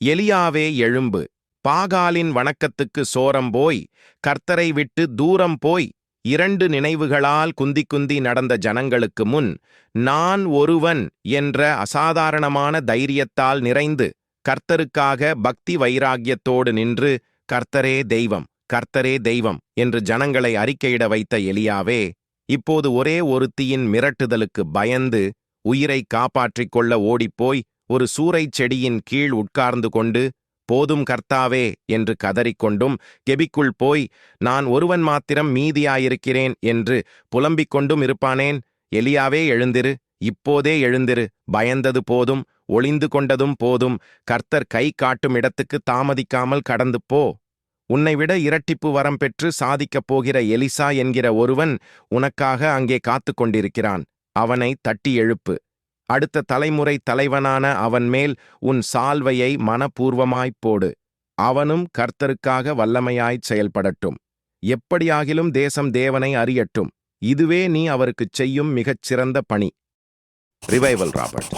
எலியாவே எழும்பு. பாகாலின் வணக்கத்துக்கு சோரம் போய் கர்த்தரை விட்டு தூரம் போய் இரண்டு நினைவுகளால் குந்தி குந்தி நடந்த ஜனங்களுக்கு முன் நான் ஒருவன் என்ற அசாதாரணமான தைரியத்தால் நிறைந்து கர்த்தருக்காக பக்தி வைராக்கியத்தோடு நின்று கர்த்தரே தெய்வம் கர்த்தரே தெய்வம் என்று ஜனங்களை அறிக்கையிட வைத்த எலியாவே இப்போது ஒரே ஒருத்தியின் மிரட்டுதலுக்கு பயந்து உயிரை காப்பாற்றிக் கொள்ள ஓடிப்போய் ஒரு சூறைச் செடியின் கீழ் உட்கார்ந்து கொண்டு போதும் கர்த்தாவே என்று கதறிக்கொண்டும் கெபிக்குள் போய் நான் ஒருவன் மாத்திரம் மீதியாயிருக்கிறேன் என்று புலம்பிக் கொண்டும் இருப்பானேன்? எலியாவே எழுந்திரு இப்போதே எழுந்திரு பயந்தது போதும் ஒளிந்து கொண்டதும் போதும் கர்த்தர் கை காட்டும் இடத்துக்கு தாமதிக்காமல் கடந்து போ. உன்னை விட இரட்டிப்பு வரம் பெற்று சாதிக்கப் போகிற எலிசா என்கிற ஒருவன் உனக்காக அங்கே காத்துக் கொண்டிருக்கிறான். அவனை தட்டி எழுப்பு. அடுத்த தலைமுறை தலைவனான அவன் மேல் உன் சால்வையை மனப்பூர்வமாய்ப் போடு. அவனும் கர்த்தருக்காக வல்லமையாய்ச் செயல்படட்டும். எப்படியாகிலும் தேசம் தேவனை அறியட்டும். இதுவே நீ அவருக்குச் செய்யும் மிகச் சிறந்த பணி. Revival Robert